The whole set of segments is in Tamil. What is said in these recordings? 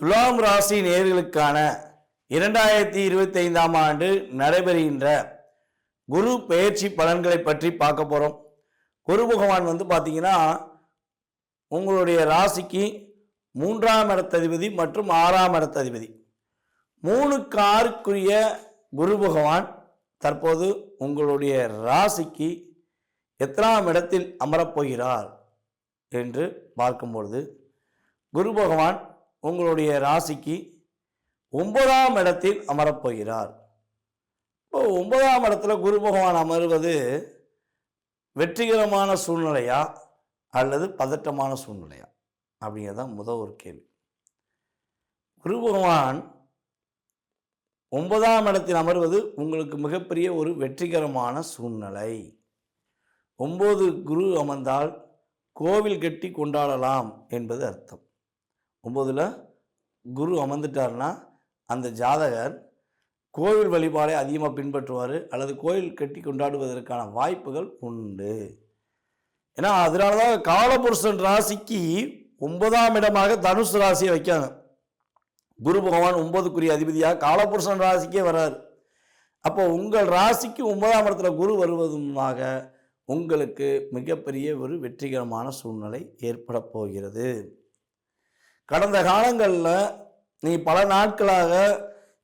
துலாம் ராசி நேர்களுக்கான இரண்டாயிரத்தி இருபத்தி ஐந்தாம் ஆண்டு நடைபெறுகின்ற குரு பெயர்ச்சி பலன்களை பற்றி பார்க்க போகிறோம் குரு பகவான் வந்து பார்த்தீங்கன்னா உங்களுடைய ராசிக்கு மூன்றாம் இடத்ததிபதி மற்றும் ஆறாம் இடத்ததிபதி. மூணுக்கு ஆறுக்குரிய குரு பகவான் தற்போது உங்களுடைய ராசிக்கு எத்தனாம் இடத்தில் அமரப்போகிறார் என்று பார்க்கும்பொழுது குரு பகவான் உங்களுடைய ராசிக்கு ஒன்பதாம் இடத்தில் அமரப்போகிறார். இப்போ ஒன்பதாம் இடத்துல குரு பகவான் அமர்வது வெற்றிகரமான சூழ்நிலையா அல்லது பதட்டமான சூழ்நிலையா? அப்படிங்கிறது தான் முதல் ஒரு கேள்வி. குரு பகவான் ஒன்பதாம் இடத்தில் அமர்வது உங்களுக்கு மிகப்பெரிய ஒரு வெற்றிகரமான சூழ்நிலை. ஒம்பது குரு அமர்ந்தால் கோவில் கட்டி கொண்டாடலாம் என்பது அர்த்தம். ஒம்பதில் குரு அமர்ந்துட்டார்னா அந்த ஜாதகர் கோவில் வழிபாடை அதிகமாக பின்பற்றுவார் அல்லது கோயில் கட்டி கொண்டாடுவதற்கான வாய்ப்புகள் உண்டு. ஏன்னா அதனால தான் காலபுருஷன் ராசிக்கு ஒன்பதாம் இடமாக தனுசு ராசியை வைக்காங்க. குரு பகவான் ஒன்பதுக்குரிய அதிபதியாக காலபுருஷன் ராசிக்கே வர்றார் அப்போ உங்கள் ராசிக்கு ஒன்பதாம் இடத்துல குரு வருவதுமாக உங்களுக்கு மிகப்பெரிய ஒரு வெற்றிகரமான சூழ்நிலை ஏற்பட போகிறது. கடந்த காலங்களில் நீ பல நாட்களாக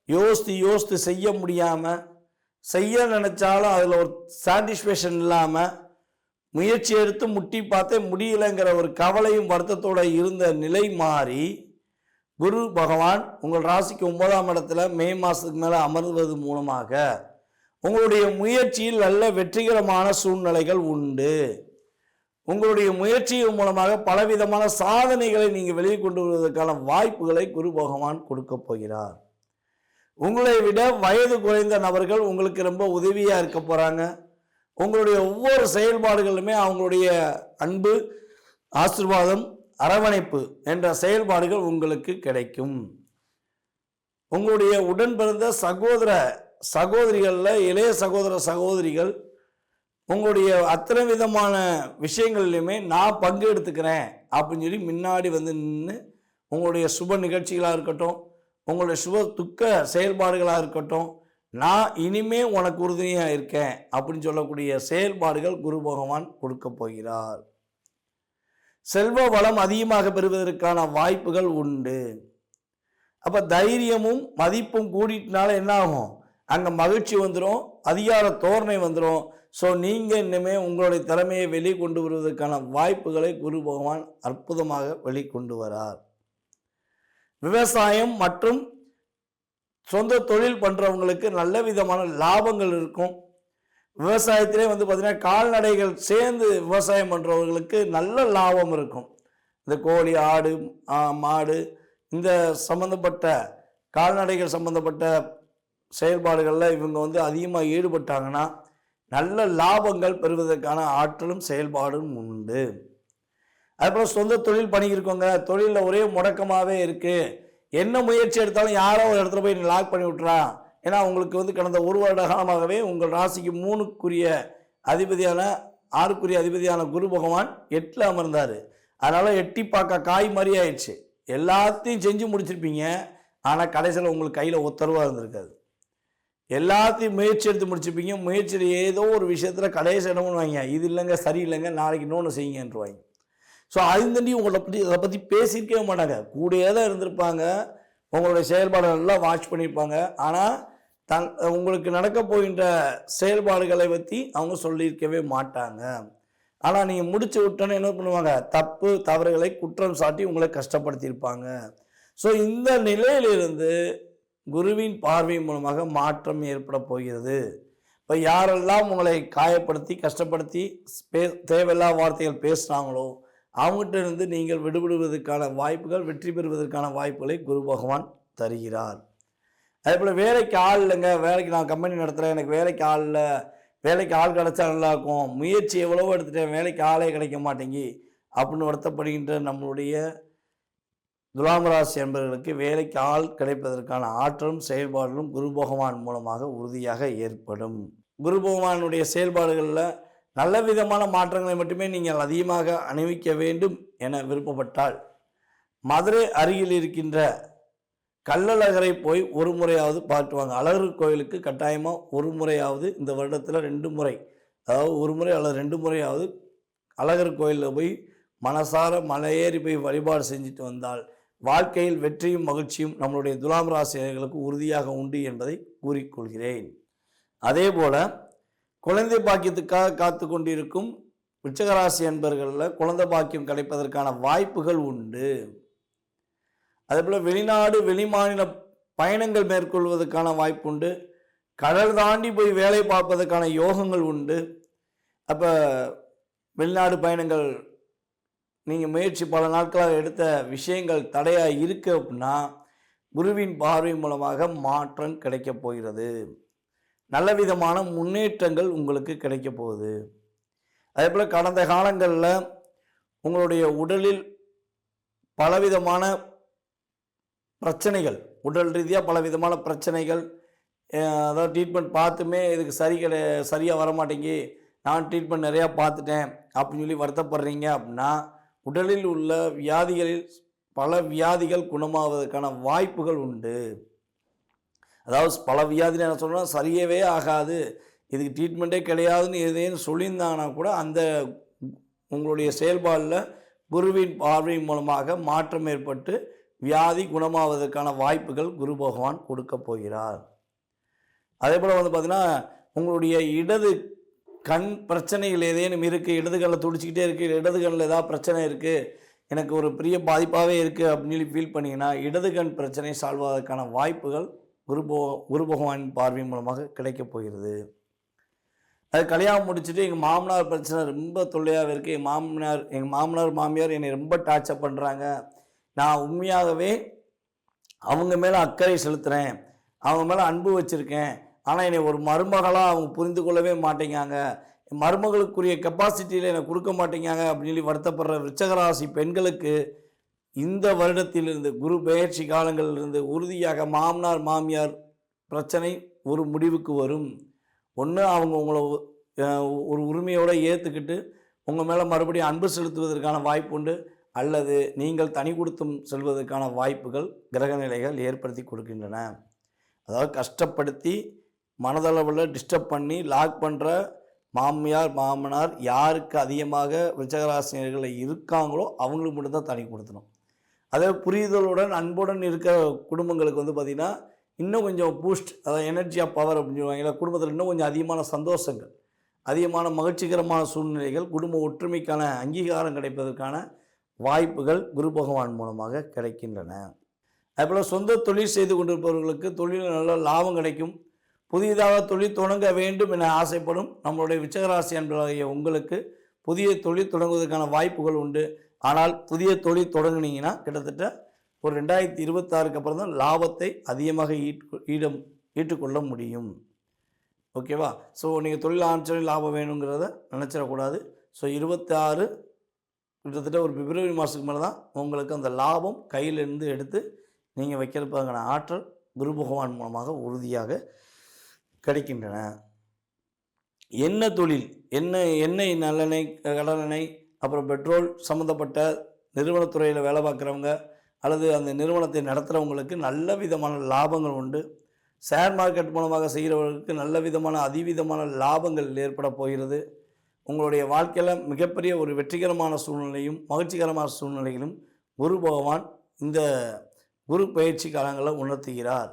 யோசித்து யோசித்து செய்ய முடியாமல் செய்ய நினச்சாலும் அதில் ஒரு சாட்டிஸ்ஃபேக்ஷன் இல்லாமல் முயற்சி எடுத்து முட்டி பார்த்தே முடியலைங்கிற ஒரு கவலையும் வருத்தத்தோடு இருந்த நிலை மாறி குரு பகவான் உங்கள் ராசிக்கு ஒன்பதாம் இடத்துல மே மாதத்துக்கு மேலே அமர்வது மூலமாக உங்களுடைய முயற்சியில் நல்ல வெற்றிகரமான சூழ்நிலைகள் உண்டு. உங்களுடைய முயற்சியின் மூலமாக பலவிதமான சாதனைகளை நீங்கள் வெளியே கொண்டு வருவதற்கான வாய்ப்புகளை குரு பகவான் கொடுக்க போகிறார். உங்களை விட வயது குறைந்த நபர்கள் உங்களுக்கு ரொம்ப உதவியாக இருக்க போகிறாங்க உங்களுடைய ஒவ்வொரு செயல்பாடுகளுமே அவங்களுடைய அன்பு ஆசிர்வாதம் அரவணைப்பு என்ற செயல்பாடுகள் உங்களுக்கு கிடைக்கும். உங்களுடைய உடன் பிறந்த சகோதர சகோதரிகளில் இளைய சகோதர சகோதரிகள் உங்களுடைய அத்தனை விதமான விஷயங்கள்லையுமே நான் பங்கு எடுத்துக்கிறேன் அப்படின்னு சொல்லி முன்னாடி வந்து நின்று உங்களுடைய சுப நிகழ்ச்சிகளாக இருக்கட்டும் உங்களுடைய சுப துக்க செயல்பாடுகளாக இருக்கட்டும் நான் இனிமே உனக்கு உறுதுணையாக இருக்கேன் அப்படின்னு சொல்லக்கூடிய செயல்பாடுகள் குரு பகவான் கொடுக்க போகிறார். செல்வ வளம் அதிகமாக பெறுவதற்கான வாய்ப்புகள் உண்டு. அப்போ தைரியமும் மதிப்பும் கூடிட்டனால என்ன ஆகும்? அங்கே மகிழ்ச்சி வந்துடும் அதிகார தோரணை வந்துடும் ஸோ நீங்கள் இன்னுமே உங்களுடைய திறமையை வெளிக்கொண்டு வருவதற்கான வாய்ப்புகளை குரு பகவான் அற்புதமாக வெளிக்கொண்டு வரார் விவசாயம் மற்றும் சொந்த தொழில் பண்ணுறவங்களுக்கு நல்ல விதமான லாபங்கள் இருக்கும். விவசாயத்திலே வந்து பார்த்திங்கன்னா கால்நடைகள் சேர்ந்து விவசாயம் பண்ணுறவர்களுக்கு நல்ல லாபம் இருக்கும். இந்த கோழி ஆடு மாடு இந்த சம்மந்தப்பட்ட கால்நடைகள் சம்மந்தப்பட்ட செயல்பாடுகளில் இவங்க வந்து அதிகமாக ஈடுபட்டாங்கன்னா நல்ல லாபங்கள் பெறுவதற்கான ஆற்றலும் செயல்பாடும் உண்டு. அதுபோல் சொந்த தொழில் பண்ணியிருக்கோங்க தொழிலில் ஒரே முடக்கமாகவே இருக்குது என்ன முயற்சி எடுத்தாலும் யாரோ ஒரு இடத்துல போய் லாக் பண்ணி விட்றான் ஏன்னா உங்களுக்கு வந்து கடந்த ஒரு வருட காலமாகவே உங்கள் ராசிக்கு மூணுக்குரிய அதிபதியான ஆறுக்குரிய அதிபதியான குரு பகவான் எட்டில் அமர்ந்தார். அதனால் எட்டி பார்க்க காய் மாதிரி ஆயிடுச்சு. எல்லாத்தையும் செஞ்சு முடிச்சிருப்பீங்க. ஆனால் கடைசியில் உங்களுக்கு கையில் ஒத்தரவாக இருந்திருக்காது. எல்லாத்தையும் முயற்சி எடுத்து முடிச்சுப்பீங்க. முயற்சியில் ஏதோ ஒரு விஷயத்தில் கடைசி இடம்னு வாங்க இது இல்லைங்க சரியில்லைங்க நாளைக்கு இன்னொன்று செய்யுங்கன்றவாங்க. ஸோ அதுந்தண்டி உங்களை பற்றி அதை பற்றி பேசியிருக்கவே மாட்டாங்க. கூடயே தான் இருந்திருப்பாங்க. உங்களுடைய செயல்பாடுகள் எல்லாம் வாட்ச் பண்ணியிருப்பாங்க. ஆனால் தங் உங்களுக்கு நடக்க போகின்ற செயல்பாடுகளை பற்றி அவங்க சொல்லியிருக்கவே மாட்டாங்க. ஆனால் நீங்கள் முடிச்சு விட்டோன்னே என்ன பண்ணுவாங்க? தப்பு தவறுகளை குற்றம் சாட்டி உங்களை கஷ்டப்படுத்தியிருப்பாங்க. ஸோ இந்த நிலையிலிருந்து குருவின் பார்வை மூலமாக மாற்றம் ஏற்பட போகிறது. இப்போ யாரெல்லாம் உங்களை காயப்படுத்தி கஷ்டப்படுத்தி பே தேவையில்லா வார்த்தைகள் பேசுகிறாங்களோ அவங்ககிட்ட இருந்து நீங்கள் விடுபடுவதற்கான வாய்ப்புகள் வெற்றி பெறுவதற்கான வாய்ப்புகளை குரு பகவான் தருகிறார். அதே போல் வேலைக்கு ஆள் இல்லைங்க வேலைக்கு நான் கம்பெனி நடத்துகிறேன் எனக்கு வேலைக்கு ஆள் இல்லை வேலைக்கு ஆள் கிடைச்சா நல்லாயிருக்கும் முயற்சி எவ்வளவோ எடுத்துட்டேன் வேலைக்கு ஆளே கிடைக்க மாட்டேங்கி அப்படின்னு வருத்தப்படுகின்ற நம்மளுடைய துலாம் ராசி என்பவர்களுக்கு வேலைக்கு ஆள் கிடைப்பதற்கான ஆற்றலும் செயல்பாடுகளும் குரு பகவான் மூலமாக உறுதியாக ஏற்படும். குரு பகவானுடைய செயல்பாடுகளில் நல்ல விதமான மாற்றங்களை மட்டுமே நீங்கள் அதிகமாக அணிவிக்க வேண்டும் என விருப்பப்பட்டால் மதுரை அருகில் இருக்கின்ற கள்ளழகரை போய் ஒரு முறையாவது பார்த்து வாங்க. அழகர் கோயிலுக்கு கட்டாயமாக ஒரு முறையாவது இந்த வருடத்தில் ரெண்டு முறை அதாவது ஒரு முறை அல்லது ரெண்டு முறையாவது அழகர் கோயிலில் போய் மனசார மலையேறி போய் வழிபாடு செஞ்சுட்டு வந்தால் வாழ்க்கையில் வெற்றியும் மகிழ்ச்சியும் நம்மளுடைய துலாம் ராசினர்களுக்கு உறுதியாக உண்டு என்பதை கூறிக்கொள்கிறேன். அதே போல் குழந்தை பாக்கியத்துக்காக காத்து கொண்டிருக்கும் உச்சகராசி என்பர்களில் குழந்தை பாக்கியம் கிடைப்பதற்கான வாய்ப்புகள் உண்டு. அதே போல் வெளிநாடு வெளிமாநில பயணங்கள் மேற்கொள்வதற்கான வாய்ப்பு உண்டு. கடல் தாண்டி போய் வேலை பார்ப்பதற்கான யோகங்கள் உண்டு. அப்போ வெளிநாடு பயணங்கள் நீங்கள் முயற்சி பல நாட்களாக எடுத்த விஷயங்கள் தடையாக இருக்கு அப்படின்னா குருவின் பார்வை மூலமாக மாற்றம் கிடைக்கப் போகிறது. நல்ல விதமான முன்னேற்றங்கள் உங்களுக்கு கிடைக்க போகுது. அதே போல் கடந்த காலங்களில் உங்களுடைய உடலில் பலவிதமான பிரச்சனைகள் உடல் ரீதியாக பலவிதமான பிரச்சனைகள் அதாவது ட்ரீட்மெண்ட் பார்த்துமே இதுக்கு சரி கிடை சரியாக வரமாட்டேங்கி நான் ட்ரீட்மெண்ட் நிறையா பார்த்துட்டேன் அப்படின்னு சொல்லி வருத்தப்படுறீங்க அப்படின்னா உடலில் உள்ள வியாதிகளில் பல வியாதிகள் குணமாவதற்கான வாய்ப்புகள் உண்டு. அதாவது பல வியாதி என்ன சொல்கிறோம் சரியவே ஆகாது. இதுக்கு ட்ரீட்மெண்ட்டே கிடையாதுன்னு எதேன்னு சொல்லியிருந்தாங்கன்னா கூட அந்த உங்களுடைய செயல்பாடில் குருவின் பார்வை மூலமாக மாற்றம் ஏற்பட்டு வியாதி குணமாவதற்கான வாய்ப்புகள் குரு பகவான் கொடுக்க போகிறார். அதே போல் வந்து பார்த்திங்கன்னா உங்களுடைய இடது கண் பிரச்சனைகள் ஏதேனும் இருக்குது இடது கண்ணில் துடிச்சிக்கிட்டே இருக்குது இடது கண்ணில் ஏதாவது பிரச்சனை இருக்குது எனக்கு ஒரு பெரிய பாதிப்பாகவே இருக்குது அப்படின்னு சொல்லி ஃபீல் பண்ணிங்கன்னா இடது கண் பிரச்சனை சால்வ் ஆவதற்கான வாய்ப்புகள் குரு போ குரு பகவானின் பார்வை மூலமாக கிடைக்கப் போகிறது. அது கல்யாணம் முடிச்சுட்டு எங்கள் மாமனார் பிரச்சனை ரொம்ப தொல்லையாக இருக்குது எங்கள் மாமனார் எங்கள் மாமனார் மாமியார் என்னை ரொம்ப டார்ச்சர் பண்ணுறாங்க நான் உண்மையாகவே அவங்க மேலே அக்கறை செலுத்துகிறேன் அவங்க மேலே அன்பு வச்சுருக்கேன். ஆனால் என்னை ஒரு மருமகளாக அவங்க புரிந்து கொள்ளவே மாட்டேங்காங்க. மருமகளுக்குரிய கெப்பாசிட்டியில் என்னை கொடுக்க மாட்டேங்காங்க அப்படின்னு சொல்லி வருத்தப்படுற விருச்சகராசி பெண்களுக்கு இந்த வருடத்திலிருந்து குரு பெயர்ச்சி காலங்களிலிருந்து உறுதியாக மாமனார் மாமியார் பிரச்சனை ஒரு முடிவுக்கு வரும். ஒன்று அவங்க உங்களை ஒரு உரிமையோடு ஏற்றுக்கிட்டு உங்கள் மேலே மறுபடியும் அன்பு செலுத்துவதற்கான வாய்ப்பு உண்டு. அல்லது நீங்கள் தனி கொடுத்தும் செல்வதற்கான வாய்ப்புகள் கிரகநிலைகள் ஏற்படுத்தி கொடுக்கின்றன. அதாவது கஷ்டப்படுத்தி மனதளவில் டிஸ்டர்ப் பண்ணி லாக் பண்ணுற மாமியார் மாமனார் யாருக்கு அதிகமாக விருச்சகராசினியர்கள் இருக்காங்களோ அவங்களுக்கு மட்டும்தான் தனி கொடுத்தணும். அதே புரிதலுடன் அன்புடன் இருக்கிற குடும்பங்களுக்கு வந்து பார்த்திங்கன்னா இன்னும் கொஞ்சம் பூஸ்ட் அதாவது எனர்ஜி ஆஃப் பவர் அப்படின்னு சொல்லுவாங்க. குடும்பத்தில் இன்னும் கொஞ்சம் அதிகமான சந்தோஷங்கள் அதிகமான மகிழ்ச்சிகரமான சூழ்நிலைகள் குடும்ப ஒற்றுமைக்கான அங்கீகாரம் கிடைப்பதற்கான வாய்ப்புகள் குரு பகவான் மூலமாக கிடைக்கின்றன. அதுபோல் சொந்த தொழில் செய்து கொண்டிருப்பவர்களுக்கு தொழிலில் நல்ல லாபம் கிடைக்கும். புதியதாக தொழில் தொடங்க வேண்டும் என ஆசைப்படும் நம்மளுடைய விச்சகராசி என்பதாகிய உங்களுக்கு புதிய தொழில் தொடங்குவதற்கான வாய்ப்புகள் உண்டு. ஆனால் புதிய தொழில் தொடங்குனீங்கன்னா கிட்டத்தட்ட ஒரு ரெண்டாயிரத்தி இருபத்தாறுக்கு அப்புறம் தான் லாபத்தை அதிகமாக ஈட்டு ஈடம் ஈட்டுக்கொள்ள முடியும். ஓகேவா? ஸோ நீங்கள் தொழில் ஆரம்பிச்சோடனே லாபம் வேணுங்கிறத நினச்சிடக்கூடாது. ஸோ இருபத்தாறு கிட்டத்தட்ட ஒரு பிப்ரவரி மாதத்துக்கு மேலே தான் உங்களுக்கு அந்த லாபம் கையிலேருந்து எடுத்து நீங்கள் வைக்கிறதுக்கான ஆற்றல் குரு பகவான் மூலமாக உறுதியாக கிடைக்கின்றன. என்ன தொழில்? என்ன எண்ணெய் நல்லெண்ணெய் கடலெண்ணெய் அப்புறம் பெட்ரோல் சம்மந்தப்பட்ட நிறுவனத்துறையில் வேலை பார்க்குறவங்க அல்லது அந்த நிறுவனத்தை நடத்துகிறவங்களுக்கு நல்ல விதமான லாபங்கள் உண்டு. ஷேர் மார்க்கெட் மூலமாக செய்கிறவர்களுக்கு நல்ல விதமான அதிவிதமான லாபங்கள் ஏற்பட போகிறது. உங்களுடைய வாழ்க்கையில் மிகப்பெரிய ஒரு வெற்றிகரமான சூழ்நிலையும் மகிழ்ச்சிகரமான சூழ்நிலையிலும் குரு பகவான் இந்த குரு பயிற்சி காலங்களில் உணர்த்துகிறார்.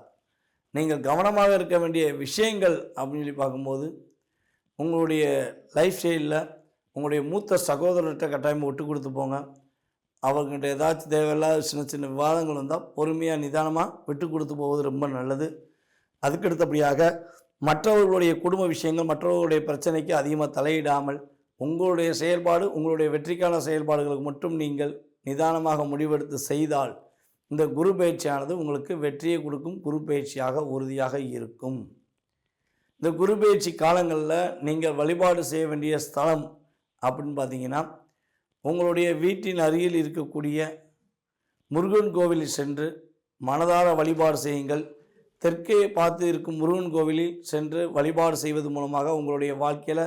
நீங்கள் கவனமாக இருக்க வேண்டிய விஷயங்கள் அப்படின்னு சொல்லி பார்க்கும்போது உங்களுடைய லைஃப் ஸ்டைலில் உங்களுடைய மூத்த சகோதரர்கிட்ட கட்டாயமாக விட்டு கொடுத்து போங்க. அவர்கிட்ட ஏதாச்சும் தேவையில்லாத சின்ன சின்ன விவாதங்கள் வந்தால் பொறுமையாக நிதானமாக விட்டு கொடுத்து போவது ரொம்ப நல்லது. அதுக்கு அடுத்தபடியாக மற்றவர்களுடைய குடும்ப விஷயங்கள் மற்றவர்களுடைய பிரச்சனைக்கு அதிகமாக தலையிடாமல் உங்களுடைய செயல்பாடு உங்களுடைய வெற்றிக்கான செயல்பாடுகளுக்கு மட்டும் நீங்கள் நிதானமாக முடிவெடுத்து செய்தால் இந்த குரு பயிற்சியானது உங்களுக்கு வெற்றியை கொடுக்கும் குரு பயிற்சியாக உறுதியாக இருக்கும். இந்த குரு பயிற்சி காலங்களில் நீங்கள் வழிபாடு செய்ய வேண்டிய ஸ்தலம் அப்படின்னு பார்த்தீங்கன்னா உங்களுடைய வீட்டின் அருகில் இருக்கக்கூடிய முருகன் கோவிலில் சென்று மனதார வழிபாடு செய்யுங்கள். தெற்கே பார்த்து இருக்கும் முருகன் கோவிலில் சென்று வழிபாடு செய்வது மூலமாக உங்களுடைய வாழ்க்கையில்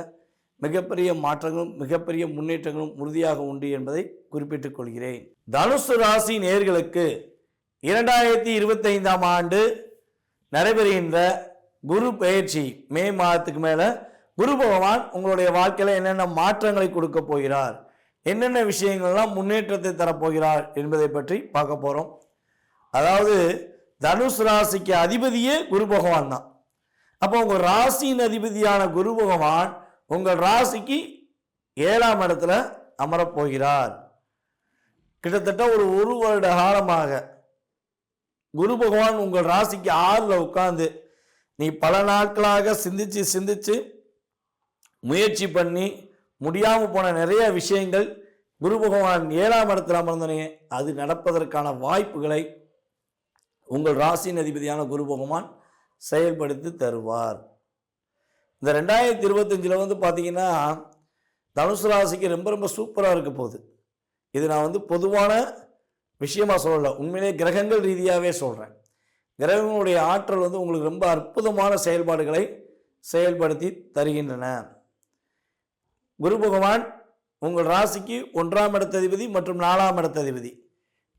மிகப்பெரிய மாற்றங்களும் மிகப்பெரிய முன்னேற்றங்களும் உறுதியாக உண்டு என்பதை குறிப்பிட்டுக் கொள்கிறேன். தனுசு ராசி நேர்களுக்கு இரண்டாயிரத்தி இருபத்தைந்தாம் ஆண்டு நடைபெறுகின்ற குரு பயிற்சி மே மாதத்துக்கு மேலே குரு பகவான் உங்களுடைய வாழ்க்கையில் என்னென்ன மாற்றங்களை கொடுக்க போகிறார் என்னென்ன விஷயங்கள்லாம் முன்னேற்றத்தை தரப்போகிறார் என்பதை பற்றி பார்க்க போகிறோம் அதாவது தனுஷ் ராசிக்கு அதிபதியே குரு பகவான் தான். அப்போ உங்கள் ராசியின் அதிபதியான குரு பகவான் உங்கள் ராசிக்கு ஏழாம் இடத்துல அமரப் போகிறார் கிட்டத்தட்ட ஒரு ஒரு வருட காலமாக குரு பகவான் உங்கள் ராசிக்கு ஆறில் உட்காந்து நீ பல நாட்களாக சிந்திச்சு சிந்திச்சு முயற்சி பண்ணி முடியாமல் போன நிறைய விஷயங்கள் குரு பகவான் ஏழாம் இடத்தில் அமர்ந்தனே அது நடப்பதற்கான வாய்ப்புகளை உங்கள் ராசியின் அதிபதியான குரு பகவான் செயல்படுத்தி தருவார். இந்த ரெண்டாயிரத்தி இருபத்தஞ்சில் வந்து பார்த்திங்கன்னா தனுசு ராசிக்கு ரொம்ப ரொம்ப சூப்பராக இருக்க போகுது. இது நான் வந்து பொதுவான விஷயமாக சொல்லலை உண்மையிலே கிரகங்கள் ரீதியாகவே சொல்கிறேன் கிரகங்களுடைய ஆற்றல் வந்து உங்களுக்கு ரொம்ப அற்புதமான செயல்பாடுகளை செயல்படுத்தி தருகின்றன. குரு பகவான் உங்கள் ராசிக்கு ஒன்றாம் இடத்ததிபதி மற்றும் நாலாம் இடத்ததிபதி.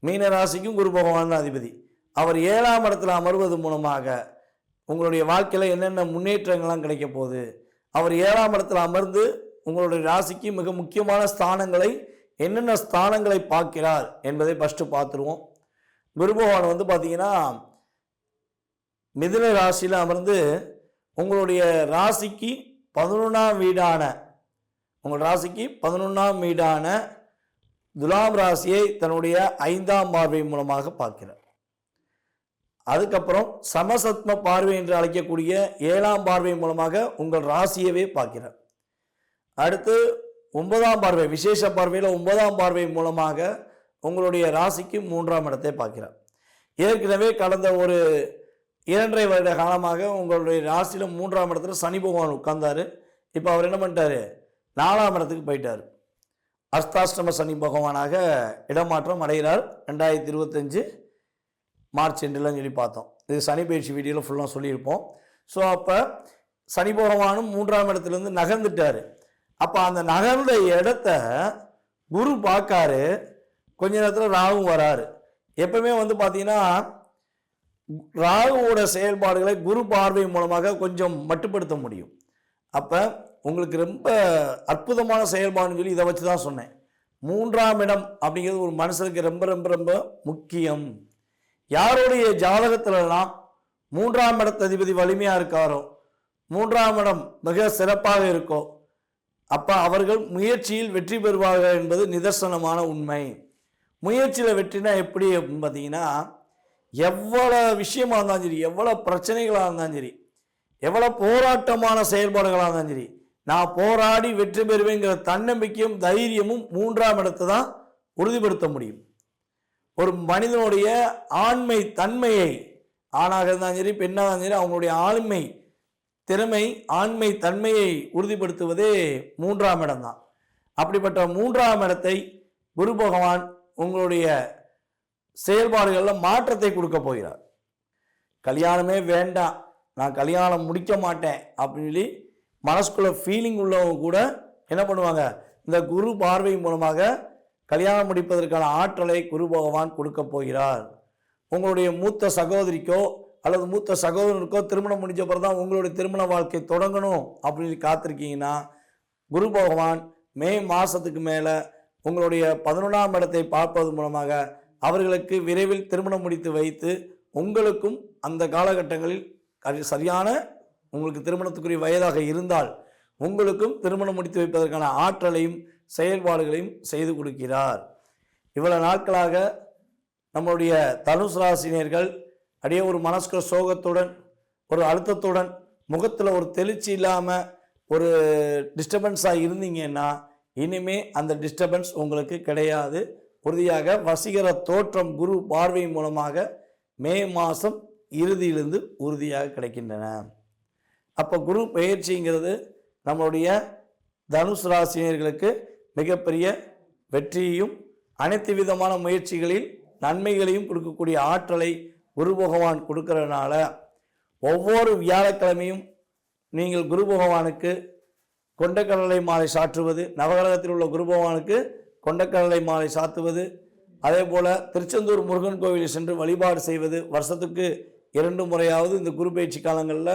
மீன ராசிக்கும் குரு பகவான் தான் அதிபதி. அவர் ஏழாம் இடத்தில் அமர்வது மூலமாக உங்களுடைய வாழ்க்கையில் என்னென்ன முன்னேற்றங்கள்லாம் கிடைக்க போகுது? அவர் ஏழாம் இடத்துல அமர்ந்து உங்களுடைய ராசிக்கு மிக முக்கியமான ஸ்தானங்களை என்னென்ன ஸ்தானங்களை பார்க்கிறார் என்பதை ஃபஸ்ட்டு பார்த்துருவோம். குரு பகவான் வந்து பார்த்தீங்கன்னா மிதுன ராசியில் அமர்ந்து உங்களுடைய ராசிக்கு பதினொன்றாம் வீடான உங்கள் ராசிக்கு பதினொன்றாம் வீடான துலாம் ராசியை தன்னுடைய ஐந்தாம் பார்வை மூலமாக பார்க்கிறார். அதுக்கப்புறம் சமசத்ம பார்வை என்று அழைக்கக்கூடிய ஏழாம் பார்வை மூலமாக உங்கள் ராசியவே பார்க்கிறார். அடுத்து ஒன்பதாம் பார்வை விசேஷ பார்வையில் ஒன்பதாம் பார்வை மூலமாக உங்களுடைய ராசிக்கு மூன்றாம் இடத்தை பார்க்கிறார். ஏற்கனவே கடந்த ஒரு இரண்டரை வருட காலமாக உங்களுடைய ராசியில் மூன்றாம் இடத்துல சனி பகவான் உட்கார்ந்தார். இப்போ அவர் என்ன பண்ணிட்டாரு? நாலாம் இடத்துக்கு போயிட்டார். அஸ்தாஷ்டம சனி பகவானாக இடமாற்றம் அடைகிறார். ரெண்டாயிரத்தி இருபத்தஞ்சு மார்ச் எண்டுலாம் சொல்லி பார்த்தோம். இது சனி பயிற்சி வீடியோவில் ஃபுல்லாக சொல்லியிருப்போம். ஸோ அப்போ சனி பகவானும் மூன்றாம் இடத்துலேருந்து நகர்ந்துட்டார். அப்போ அந்த நகர்ந்த இடத்த குரு பார்க்காரு. கொஞ்ச நேரத்தில் ராகும் வராரு. எப்பவுமே வந்து பார்த்தீங்கன்னா ராகுவோட செயல்பாடுகளை குரு பார்வை மூலமாக கொஞ்சம் மட்டுப்படுத்த முடியும். அப்போ உங்களுக்கு ரொம்ப அற்புதமான செயல்பாடுன்னு சொல்லி இதை வச்சு தான் சொன்னேன். மூன்றாம் இடம் அப்படிங்கிறது ஒரு மனுஷனுக்கு ரொம்ப ரொம்ப ரொம்ப முக்கியம். யாருடைய ஜாதகத்திலலாம் மூன்றாம் இடத்த அதிபதி வலிமையாக இருக்காரோ மூன்றாம் இடம் மிக சிறப்பாக இருக்கோ அப்போ அவர்கள் முயற்சியில் வெற்றி பெறுவார்கள் என்பது நிதர்சனமான உண்மை. முயற்சியில் வெற்றினா எப்படி அப்படின்னு பார்த்தீங்கன்னா எவ்வளோ விஷயமா இருந்தாலும் சரி எவ்வளோ பிரச்சனைகளாக இருந்தாலும் சரி எவ்வளோ போராட்டமான செயல்பாடுகளாக இருந்தாலும் சரி நான் போராடி வெற்றி பெறுவேங்கிற தன்னம்பிக்கையும் தைரியமும் மூன்றாம் இடத்தை தான் உறுதிப்படுத்த முடியும். ஒரு மனிதனுடைய ஆண்மை தன்மையை ஆணாக இருந்தாலும் சரி பெண்ணாக இருந்தாலும் சரி அவங்களுடைய ஆண்மை திறமை ஆண்மை தன்மையை உறுதிப்படுத்துவதே மூன்றாம் இடம்தான். அப்படிப்பட்ட மூன்றாம் இடத்தை குரு பகவான் உங்களுடைய செயல்பாடுகளில் மாற்றத்தை கொடுக்க போகிறார். கல்யாணமே வேண்டாம் நான் கல்யாணம் முடிக்க மாட்டேன் அப்படின்னு சொல்லி மனசுக்குள்ள ஃபீலிங் உள்ளவங்க கூட என்ன பண்ணுவாங்க? இந்த குரு பார்வை மூலமாக கல்யாணம் முடிப்பதற்கான ஆற்றலை குரு பகவான் கொடுக்க போகிறார். உங்களுடைய மூத்த சகோதரிக்கோ அல்லது மூத்த சகோதரனுக்கோ திருமணம் முடிஞ்ச பிறகு தான் உங்களுடைய திருமண வாழ்க்கை தொடங்கணும் அப்படின்னு காத்திருக்கீங்கன்னா குரு பகவான் மே மாதத்துக்கு மேலே உங்களுடைய பதினொன்றாம் இடத்தை பார்ப்பது மூலமாக அவர்களுக்கு விரைவில் திருமணம் முடித்து வைத்து உங்களுக்கும் அந்த காலகட்டங்களில் சரியான உங்களுக்கு திருமணத்துக்குரிய வயதாக இருந்தால் உங்களுக்கும் திருமணம் முடித்து வைப்பதற்கான ஆற்றலையும் செயல்பாடுகளையும் செய்து கொடுக்கிறார். இவ்வளவு நாட்களாக நம்மளுடைய தனுஷ் ராசினியர்கள் அப்படியே ஒரு மனஸ்க சோகத்துடன் ஒரு அழுத்தத்துடன் முகத்தில் ஒரு தெளிச்சி இல்லாமல் ஒரு டிஸ்டர்பன்ஸாக இருந்தீங்கன்னா இனிமே அந்த டிஸ்டர்பன்ஸ் உங்களுக்கு கிடையாது. உறுதியாக வசீகர தோற்றம் குரு பார்வை மூலமாக மே மாதம் இறுதியிலிருந்து உறுதியாக கிடைக்கின்றன. அப்போ குரு பயிற்சிங்கிறது நம்மளுடைய தனுஷ் ராசினியர்களுக்கு மிகப்பெரிய வெற்றியையும் அனைத்து விதமான முயற்சிகளில் நன்மைகளையும் கொடுக்கக்கூடிய ஆற்றலை குரு பகவான் கொடுக்கறதுனால ஒவ்வொரு வியாழக்கிழமையும் நீங்கள் குரு பகவானுக்கு கொண்டக்கடலை மாலை சாற்றுவது நவகிரகத்தில் உள்ள குரு பகவானுக்கு கொண்டக்கடலை மாலை சாத்துவது அதே போல் திருச்செந்தூர் முருகன் கோவிலில் சென்று வழிபாடு செய்வது வருஷத்துக்கு இரண்டு முறையாவது இந்த குரு பயிற்சி காலங்களில்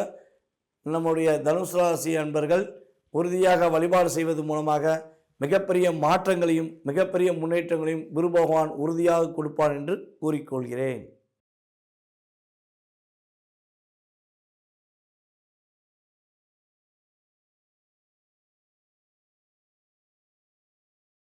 நம்முடைய தனுசு ராசி அன்பர்கள் உறுதியாக வழிபாடு செய்வது மூலமாக மிகப்பெரிய மாற்றங்களையும் மிகப்பெரிய முன்னேற்றங்களையும் குரு பகவான் உறுதியாக கொடுப்பான் என்று கூறிக்கொள்கிறேன்.